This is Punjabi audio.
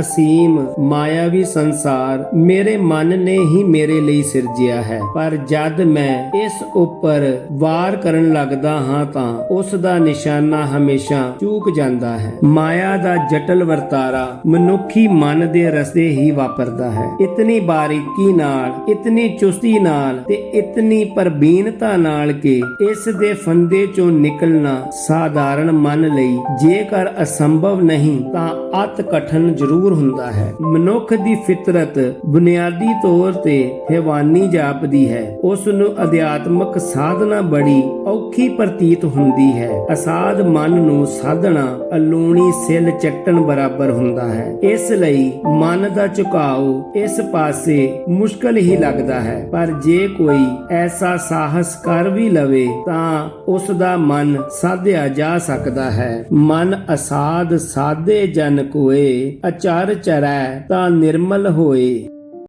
ਅਸੀਮ, ਮਾਇਆਵੀ ਸੰਸਾਰ ਮੇਰੇ ਮਨ ਨੇ ਹੀ ਮੇਰੇ ਲਈ ਸਿਰਜਿਆ ਹੈ। ਪਰ ਜਦ ਮੈਂ ਇਸ ਉੱਪਰ ਵਾਰ ਕਰਨ ਲੱਗਦਾ ਹਾਂ ਤਾਂ ਉਸ ਦਾ ਨਿਸ਼ਾਨਾ ਹਮੇਸ਼ਾ ਚੂਕ ਜਾਂਦਾ ਹੈ। ਮਾਇਆ ਦਾ ਜਟਲ ਵਰਤਾਰਾ ਮਨੁੱਖੀ ਮਨ ਦੇ ਰਸਤੇ ਹੀ ਵਾਪਰਦਾ ਹੈ। ਇਤਨੀ ਬਾਰੀਕੀ ਨਾਲ, ਇਤਨੀ ਚੁਸਤੀ ਨਾਲ ਤੇ ਇਤਨੀ ਪਰਬੀਨਤਾ ਨਾਲ ਕਿ ਇਸ ਦੇ ਫੰਦੇ ਚੋਂ ਨਿਕਲਣਾ ਸਾਧਾਰਨ ਮਨ ਲਈ ਜੇਕਰ ਅਸੰਭਵ ਨਹੀਂ ਤਾਂ ਅਤ ਕਠਨ ਜ਼ਰੂਰ ਹੁੰਦਾ ਹੈ। ਮਨੁੱਖ ਦੀ ਫਿਤਰਤ ਬੁਨਿਆਦੀ ਤੌਰ ਤੇ ਹੈਵਾਨੀ ਜਾਪਦੀ ਹੈ। ਉਸ ਨੂੰ ਅਧਿਆਤਮਕ ਸਾਧਨਾ ਬੜੀ ਔਖੀ ਪ੍ਰਤੀਤ ਹੁੰਦੀ ਹੈ। ਅਸਾਧ ਮਨ ਨੂੰ ਸਾਧਣਾ ਅਲੂਣੀ ਸਿਲ ਚੱਟਣ ਬਰਾਬਰ ਹੁੰਦਾ ਹੈ। ਇਸ ਲਈ ਮਨ ਦਾ ਝੁਕਾਓ ਇਸ ਪਾਸੇ ਮੁਸ਼ਕਲ ਹੀ ਲੱਗਦਾ ਹੈ। ਪਰ ਜੇ ਕੋਈ ਐਸਾ ਸਾਹਸ ਕਰ ਵੀ ਲਵੇ ਤਾਂ ਉਸ ਦਾ ਮਨ ਸਾਧਿਆ ਜਾ ਸਕਦਾ ਹੈ। ਮਨ ਅਸਾਧ ਸਾਧੇ ਜਨ ਕੋਏ ਕਰ ਚਰੈ ਤਾਂ ਨਿਰਮਲ ਹੋਏ।